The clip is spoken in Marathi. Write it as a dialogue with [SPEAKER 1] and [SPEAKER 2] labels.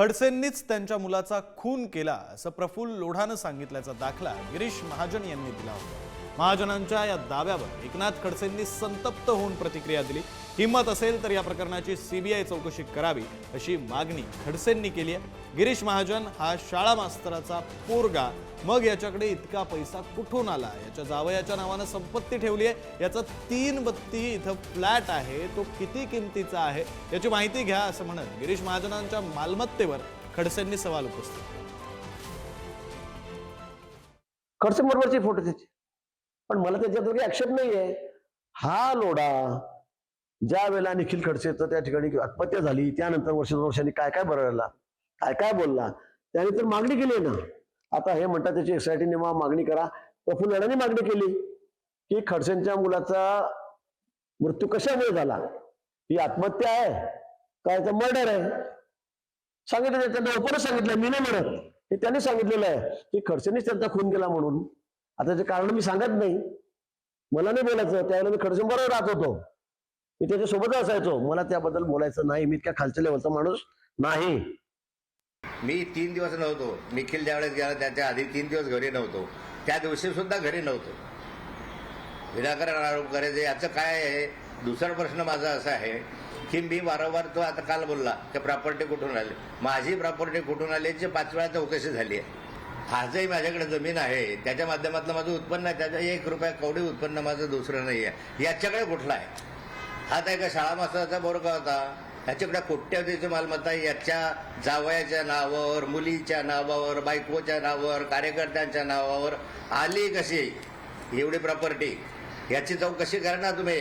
[SPEAKER 1] खडसेंनीच त्यांच्या मुलाचा खून केला असं प्रफुल्ल लोढानं सांगितल्याचा दाखला गिरीश महाजन यांनी दिला होता. महाजनांच्या या दाव्यावर एकनाथ खडसेंनी संतप्त होऊन प्रतिक्रिया दिली. हिंमत असेल तर या प्रकरणाची सीबीआय चौकशी करावी अशी मागणी खडसेंनी केली आहे. गिरीश महाजन हा शाळा मास्तराचा पोरगा. मग याच्याकडे इतका पैसा कुठून आला? याच्या जावयाच्या नावानं संपत्ती ठेवली आहे. याचा तीन बत्ती इथं फ्लॅट आहे. तो किती किमतीचा आहे? याची माहिती घ्या असं म्हणत गिरीश महाजनांच्या मालमत्तेवर खडसेंनी सवाल उपस्थित
[SPEAKER 2] खडसे बरोबरचे फोटो त्याचे. पण मला त्याच्यात काही आक्षेप नाहीये. हा लोढा ज्या वेळेला निखिल खडसेचं त्या ठिकाणी आत्महत्या झाली त्यानंतर वर्ष दोन वर्षांनी काय काय बरळला काय काय बोलला त्याने तर मागणी केली आहे ना. आता हे म्हणतात त्याची एक्सायटीने नेमा मागणी करा. प्रफुल्ल अडाणी मागणी केली की खडसेंच्या मुलाचा मृत्यू कशामुळे झाला? ही आत्महत्या आहे. काय तर मर्डर आहे. सांगितलं त्यांना ओपनच सांगितलं मी नाही म्हणत. हे त्यांनी सांगितलेलं आहे की खडसेंनीच त्यांचा खून केला म्हणून. आता त्याचे कारण मी सांगत नाही मला नाही बोलायचं त्यावेळेला मी खडसे बरोबर राहत होतो. मी त्याच्यासोबत असायचो. मला त्याबद्दल बोलायचं नाही. मी इतक्या खालच्या लेवलचा माणूस नाही.
[SPEAKER 3] मी तीन दिवस नव्हतो. निखिल ज्यावेळेस गेला त्याच्या आधी तीन दिवस घरी नव्हतो. त्या दिवशी सुद्धा घरी नव्हतो. विनाकारण आरोप करायचे. याचं काय आहे? दुसरा प्रश्न माझा असा आहे की मी वारंवार तो आता काल बोलला त्या प्रॉपर्टी कुठून आली? माझी प्रॉपर्टी कुठून आली याची पाच वेळा चौकशी झाली आहे. आजही माझ्याकडे जमीन आहे. त्याच्या माध्यमातलं माझं उत्पन्न आहे. त्याचं एक रुपया कवडी उत्पन्न माझं दुसरं नाही आहे याच्याकडे कुठला आहे? हा त्या एका शाळा मास्तराचा बोरगा होता. ह्याच्याकडे कोट्यावधीची मालमत्ता याच्या जावयाच्या नावावर मुलीच्या नावावर बायकोच्या नावावर कार्यकर्त्यांच्या नावावर आली कशी? एवढी प्रॉपर्टी याची चौकशी करणार तुम्ही.